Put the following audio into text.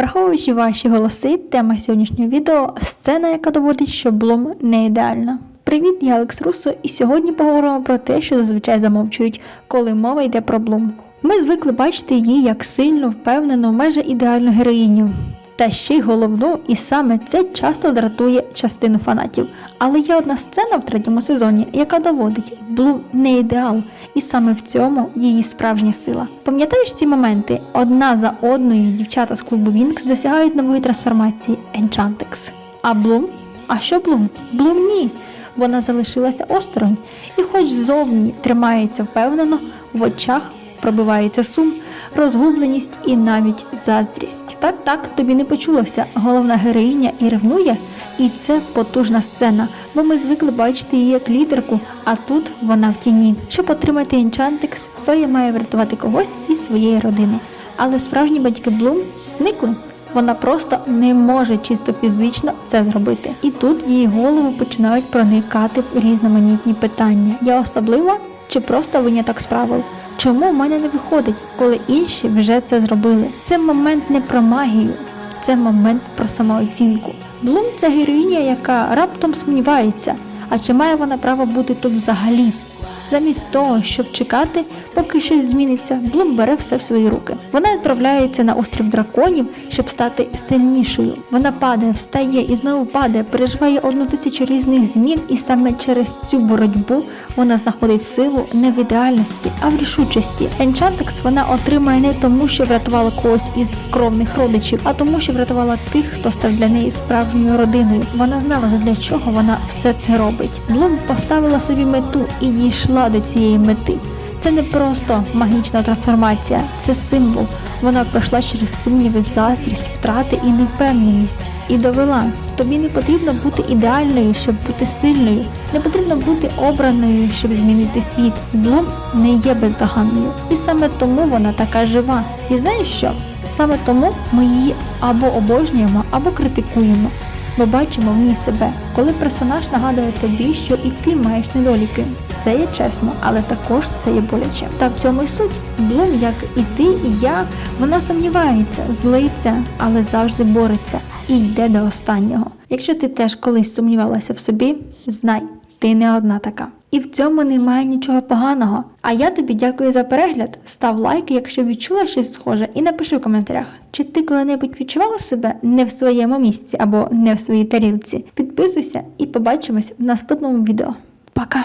Враховуючи ваші голоси, тема сьогоднішнього відео сцена, яка доводить, що Блум не ідеальна. Привіт, я Алекс Руссо, і сьогодні поговоримо про те, що зазвичай замовчують, коли мова йде про Блум. Ми звикли бачити її як сильну, впевнену, майже ідеальну героїню. Та ще й головну, і саме це часто дратує частину фанатів. Але є одна сцена в третьому сезоні, яка доводить, Блум не ідеал, і саме в цьому її справжня сила. Пам'ятаєш ці моменти? Одна за одною дівчата з клубу Вінкс досягають нової трансформації Enchantrix. А Блум? А що Блум? Блум ні. Вона залишилася осторонь, і хоч ззовні тримається впевнено, в очах пробивається сум, розгубленість і навіть заздрість. Так, так, тобі не почулося. Головна героїня і ревнує, і це потужна сцена, бо ми звикли бачити її як лідерку, а тут вона в тіні. Щоб отримати Enchantrix, фея має врятувати когось із своєї родини. Але справжні батьки Блум зникли. Вона просто не може чисто фізично це зробити. І тут в її голову починають проникати різноманітні питання. Я особлива чи просто виняток з правил? Чому в мене не виходить, коли інші вже це зробили? Це момент не про магію, це момент про самооцінку. Блум це героїня, яка раптом сумнівається, а чи має вона право бути тут взагалі? Замість того, щоб чекати, поки щось зміниться, Блум бере все в свої руки. Вона відправляється на острів драконів, щоб стати сильнішою. Вона падає, встає і знову падає, переживає одну тисячу різних змін, і саме через цю боротьбу вона знаходить силу не в ідеальності, а в рішучості. Енчантекс вона отримає не тому, що врятувала когось із кровних родичів, а тому, що врятувала тих, хто став для неї справжньою родиною. Вона знала, для чого вона все це робить. Блум поставила собі мету і дійшла до цієї мети. Це не просто магічна трансформація, це символ. Вона пройшла через сумніви, заздрість, втрати і невпевненість. І довела, тобі не потрібно бути ідеальною, щоб бути сильною. Не потрібно бути обраною, щоб змінити світ. Блум не є бездоганною. І саме тому вона така жива. І знаєш що? Саме тому ми її або обожнюємо, або критикуємо. Бо бачимо в ній себе, коли персонаж нагадує тобі, що і ти маєш недоліки. Це є чесно, але також це є боляче. Та в цьому й суть. Блум, як і ти, і я, вона сумнівається, злиться, але завжди бореться і йде до останнього. Якщо ти теж колись сумнівалася в собі, знай, ти не одна така. І в цьому немає нічого поганого. А я тобі дякую за перегляд. Став лайк, якщо відчула щось схоже, і напиши в коментарях, чи ти коли-небудь відчувала себе не в своєму місці або не в своїй тарілці. Підписуйся і побачимось в наступному відео. Пока!